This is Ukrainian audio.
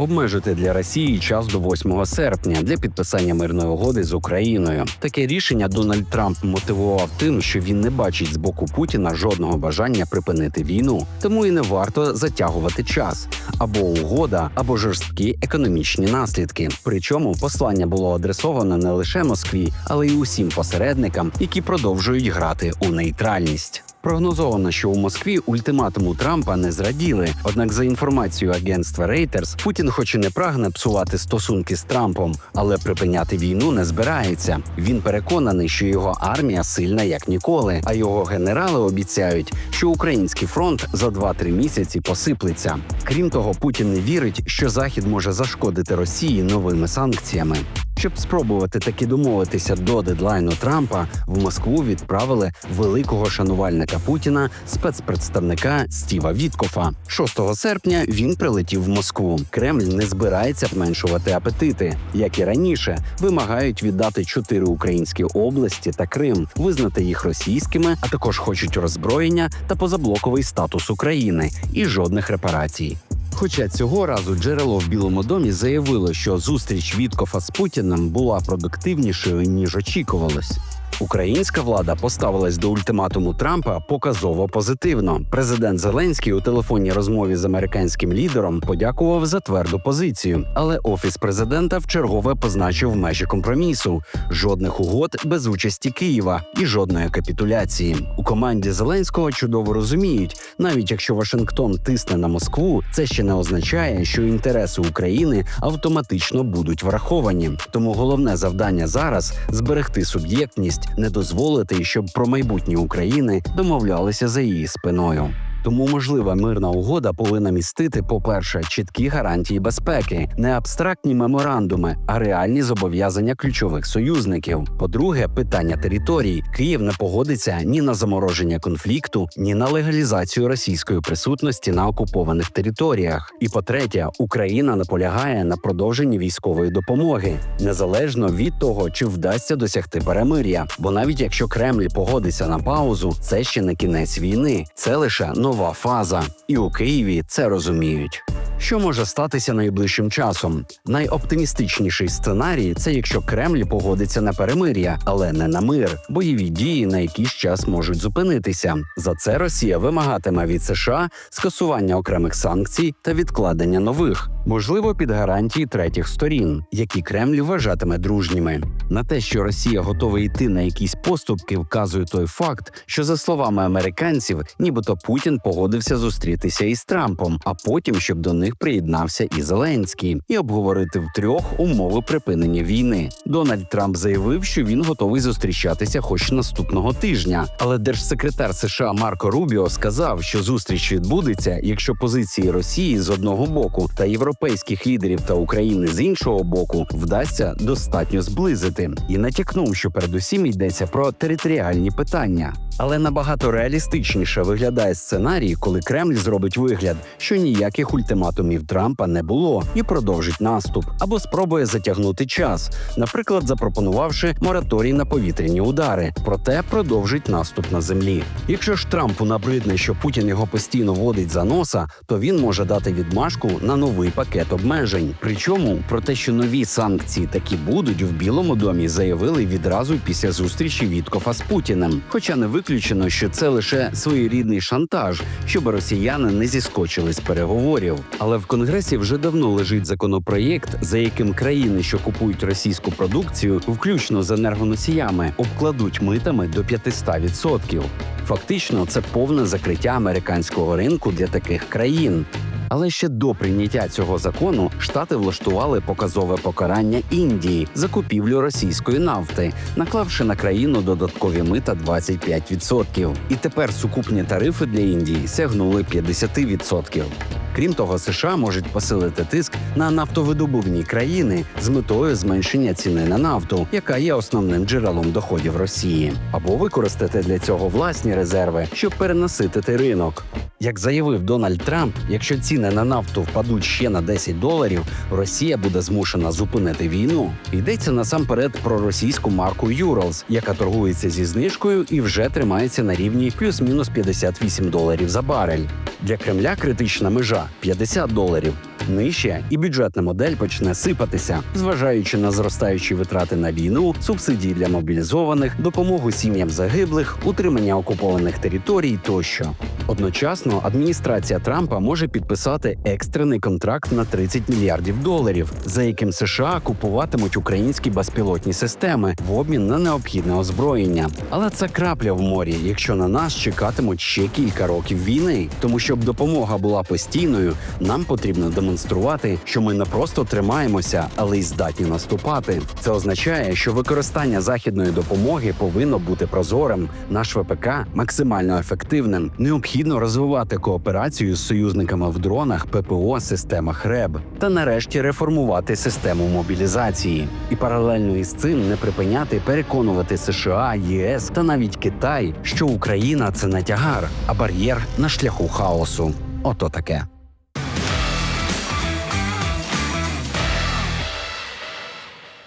обмежити для Росії час до 8 серпня для підписання мирної угоди з Україною. Таке рішення Дональд Трамп мотивував тим, що він не бачить з боку Путіна жодного бажання припинити війну, тому і не варто затягувати час або угода, або жорсткі економічні наслідки. Причому послання було адресоване не лише Москві, але й усім посередникам, які продовжують грати у нейтральність. Прогнозовано, що у Москві ультиматуму Трампа не зраділи. Однак, за інформацією агентства Reuters, Путін, хоч і не прагне псувати стосунки з Трампом, але припиняти війну не збирається. Він переконаний, що його армія сильна як ніколи, а його генерали обіцяють, що український фронт за 2-3 місяці посиплеться. Крім того, Путін не вірить, що Захід може зашкодити Росії новими санкціями. Щоб спробувати таки домовитися до дедлайну Трампа, в Москву відправили великого шанувальника Путіна, спецпредставника Стіва Віткофа. 6 серпня він прилетів в Москву. Кремль не збирається зменшувати апетити, як і раніше, вимагають віддати чотири українські області та Крим, визнати їх російськими, а також хочуть роззброєння та позаблоковий статус України і жодних репарацій. Хоча цього разу джерело в Білому домі заявило, що зустріч Віткофа з Путіним була продуктивнішою ніж очікувалось. Українська влада поставилась до ультиматуму Трампа показово позитивно. Президент Зеленський у телефонній розмові з американським лідером подякував за тверду позицію, але офіс президента вчергове позначив межі компромісу: жодних угод без участі Києва і жодної капітуляції. У команді Зеленського чудово розуміють, навіть якщо Вашингтон тисне на Москву, це ще не означає, що інтереси України автоматично будуть враховані. Тому головне завдання зараз зберегти суб'єктність, не дозволити, щоб про майбутнє України домовлялися за її спиною. Тому можлива мирна угода повинна містити, по-перше, чіткі гарантії безпеки, не абстрактні меморандуми, а реальні зобов'язання ключових союзників. По-друге, питання територій. Київ не погодиться ні на замороження конфлікту, ні на легалізацію російської присутності на окупованих територіях. І по-третє, Україна наполягає на продовженні військової допомоги, незалежно від того, чи вдасться досягти перемир'я. Бо навіть якщо Кремль погодиться на паузу, це ще не кінець війни, це лише нова фаза, і у Києві це розуміють. Що може статися найближчим часом? Найоптимістичніший сценарій це якщо Кремль погодиться на перемир'я, але не на мир. Бойові дії на якийсь час можуть зупинитися. За це Росія вимагатиме від США скасування окремих санкцій та відкладення нових, можливо, під гарантії третіх сторін, які Кремль вважатиме дружніми. На те, що Росія готова йти на якісь поступки, вказує той факт, що за словами американців, нібито Путін погодився зустрітися із Трампом, а потім, щоб до них приєднався і Зеленський, і обговорити втрьох умови припинення війни. Дональд Трамп заявив, що він готовий зустрічатися хоч наступного тижня. Але держсекретар США Марко Рубіо сказав, що зустріч відбудеться, якщо позиції Росії з одного боку та європейських лідерів та України з іншого боку вдасться достатньо зблизити, і натякнув, що передусім йдеться про територіальні питання. Але набагато реалістичніше виглядає сценарій, коли Кремль зробить вигляд, що ніяких ультиматумів Трампа не було, і продовжить наступ або спробує затягнути час, наприклад, запропонувавши мораторій на повітряні удари, проте продовжить наступ на землі. Якщо ж Трампу набридне, що Путін його постійно водить за носа, то він може дати відмашку на новий пакет обмежень. Причому про те, що нові санкції такі будуть в Білому домі, заявили відразу після зустрічі Віткофа з Путіним. Хоча не виключено, що це лише своєрідний шантаж, щоб росіяни не зіскочили з переговорів. Але в конгресі вже давно лежить законопроєкт, за яким країни, що купують російську продукцію, включно з енергоносіями, обкладуть митами до 500%. Фактично, це повне закриття американського ринку для таких країн. Але ще до прийняття цього закону штати влаштували показове покарання Індії за купівлю російської нафти, наклавши на країну додаткові мита 25%. І тепер сукупні тарифи для Індії сягнули 50%. Крім того, США можуть посилити тиск на нафтовидобувні країни з метою зменшення ціни на нафту, яка є основним джерелом доходів Росії, або використати для цього власні резерви, щоб перенаситити ринок. Як заявив Дональд Трамп, якщо ціни на нафту впадуть ще на 10 доларів, Росія буде змушена зупинити війну. Йдеться насамперед про російську марку Юралс, яка торгується зі знижкою і вже тримається на рівні плюс-мінус 58 доларів за барель. Для Кремля критична межа 50 доларів. Нижче, і бюджетна модель почне сипатися, зважаючи на зростаючі витрати на війну, субсидії для мобілізованих, допомогу сім'ям загиблих, утримання окупованих територій тощо. Одночасно адміністрація Трампа може підписати екстрений контракт на 30 мільярдів доларів, за яким США купуватимуть українські безпілотні системи в обмін на необхідне озброєння. Але це крапля в морі, якщо на нас чекатимуть ще кілька років війни. Тому щоб допомога була постійною, нам потрібно демонструвати, що ми не просто тримаємося, але й здатні наступати. Це означає, що використання західної допомоги повинно бути прозорим, наш ВПК максимально ефективним. Необхідно розвивати кооперацію з союзниками в дронах, ППО, системах РЕБ та нарешті реформувати систему мобілізації. І паралельно із цим не припиняти переконувати США, ЄС та навіть Китай, що Україна це не тягар, а бар'єр на шляху хаосу. Ото таке.